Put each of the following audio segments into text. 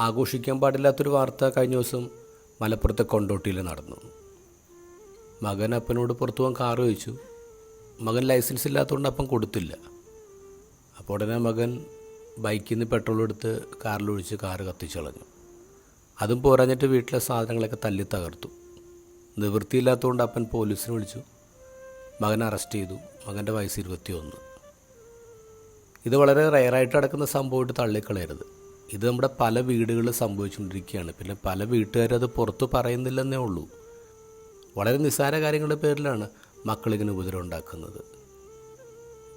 ആഘോഷിക്കാൻ പാടില്ലാത്തൊരു വാർത്ത കഴിഞ്ഞ ദിവസം മലപ്പുറത്തെ കൊണ്ടോട്ടിയിൽ നടന്നു. മകൻ അപ്പനോട് പുറത്തു പോകാൻ കാറ് ചോദിച്ചു. മകൻ ലൈസൻസ് ഇല്ലാത്തതുകൊണ്ട് അപ്പം കൊടുത്തില്ല. അപ്പോൾ ഉടനെ മകൻ ബൈക്കിൽ നിന്ന് പെട്രോൾ എടുത്ത് കാറിലൊഴിച്ച് കാറ് കത്തിച്ചു കളഞ്ഞു അതും പോരാഞ്ഞിട്ട് വീട്ടിലെ സാധനങ്ങളൊക്കെ തല്ലി തകർത്തു. നിവൃത്തിയില്ലാത്തതുകൊണ്ട് അപ്പൻ പോലീസിനെ വിളിച്ചു. മകൻ അറസ്റ്റ് ചെയ്തു. മകന്റെ വയസ്സ് ഇരുപത്തിയൊന്ന്. ഇത് വളരെ റയറായിട്ട് നടക്കുന്ന സംഭവമായിട്ട് തള്ളിക്കളയരുത്. ഇത് നമ്മുടെ പല വീടുകളിൽ സംഭവിച്ചുകൊണ്ടിരിക്കുകയാണ്. പിന്നെ പല വീട്ടുകാരത് പുറത്ത് പറയുന്നില്ലെന്നേ ഉള്ളൂ. വളരെ നിസ്സാര കാര്യങ്ങളുടെ പേരിലാണ് മക്കളിങ്ങനെ ഉപദ്രവം ഉണ്ടാക്കുന്നത്.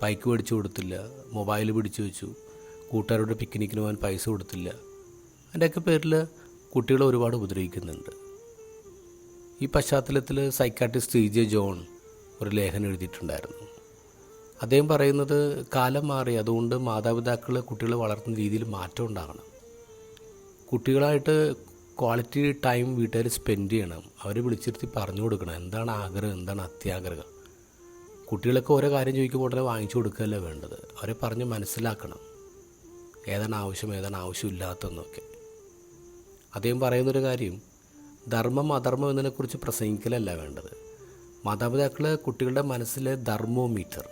ബൈക്ക് മേടിച്ചു കൊടുത്തില്ല മൊബൈൽ പിടിച്ചു വെച്ചു കൂട്ടുകാരോട് പിക്നിക്കിന് പോകാൻ പൈസ കൊടുത്തില്ല. അതിന്റെയൊക്കെ പേരിൽ കുട്ടികളെ ഒരുപാട് ഉപദ്രവിക്കുന്നുണ്ട്. ഈ പശ്ചാത്തലത്തിൽ സൈക്കാട്രിസ്റ്റ് സി ജെ ജോൺ ഒരു ലേഖനം എഴുതിയിട്ടുണ്ടായിരുന്നു. അദ്ദേഹം പറയുന്നത് കാലം മാറി അതുകൊണ്ട് മാതാപിതാക്കൾ കുട്ടികളെ വളർത്തുന്ന രീതിയിൽ മാറ്റം ഉണ്ടാകണം. കുട്ടികളായിട്ട് ക്വാളിറ്റി ടൈം വീട്ടുകാർ സ്പെൻഡ് ചെയ്യണം. അവരെ വിളിച്ചിരുത്തി പറഞ്ഞു കൊടുക്കണം. എന്താണ് ആഗ്രഹം? എന്താണ് അത്യാഗ്രഹം? കുട്ടികളൊക്കെ ഓരോ കാര്യം ചോദിക്കുമ്പോൾ ഉടനെ വാങ്ങിച്ചു കൊടുക്കുകയല്ല വേണ്ടത്? അവരെ പറഞ്ഞ് മനസ്സിലാക്കണം. ഏതാണ് ആവശ്യം ഏതാണ് ആവശ്യമില്ലാത്തതെന്നൊക്കെ. അദ്ദേഹം പറയുന്നൊരു കാര്യം ധർമ്മം അധർമ്മം എന്നതിനെക്കുറിച്ച് പ്രസംഗിക്കലല്ല വേണ്ടത്. മാതാപിതാക്കൾ കുട്ടികളുടെ മനസ്സിലെ ധർമ്മോമീറ്റർ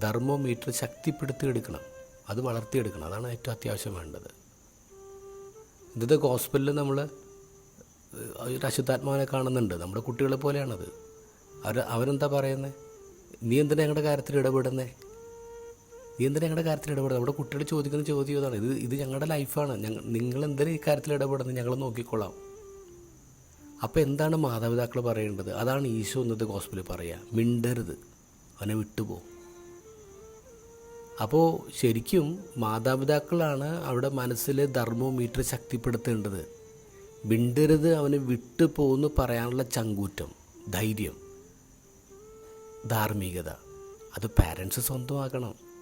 ധർമ്മോമീറ്റർ ശക്തിപ്പെടുത്തിയെടുക്കണം. അത് വളർത്തിയെടുക്കണം. അതാണ് ഏറ്റവും അത്യാവശ്യം വേണ്ടത്. ഇന്നത്തെ ഹോസ്പിറ്റലിൽ നമ്മൾ ഒരു അശുദ്ധാത്മാവിനെ കാണുന്നുണ്ട്. നമ്മുടെ കുട്ടികളെ പോലെയാണത്. അവർ അവരെന്താ പറയുന്നത് നീ എന്തിനാ ഞങ്ങളുടെ കാര്യത്തിൽ ഇടപെടുന്നേ? നീ എന്തിനാ ഞങ്ങളുടെ കാര്യത്തിൽ ഇടപെടുന്നത് നമ്മുടെ കുട്ടികൾ ചോദിക്കുന്ന ചോദ്യം ഇതാണ്. ഇത് ഇത് ഞങ്ങളുടെ ലൈഫാണ്. ഞങ്ങൾ നിങ്ങൾ എന്തിനാ ഈ കാര്യത്തിൽ ഇടപെടുന്നത്? ഞങ്ങൾ നോക്കിക്കൊള്ളാം. അപ്പോൾ എന്താണ് മാതാപിതാക്കൾ പറയേണ്ടത്? അതാണ് ഈശോ ഇന്നത്തെ ഹോസ്പിറ്റലിൽ പറയുക. മിണ്ടരുത്. അവനെ വിട്ടുപോ അപ്പോൾ ശരിക്കും മാതാപിതാക്കളാണ് അവിടെ മനസ്സിലെ ധർമ്മോമീറ്റർ ശക്തിപ്പെടുത്തേണ്ടത്. മിണ്ടരുത് അവന് വിട്ടു പോകുന്നു പറയാനുള്ള ചങ്കൂറ്റം ധൈര്യം ധാർമ്മികത. അത് പാരൻസ് സ്വന്തമാക്കണം.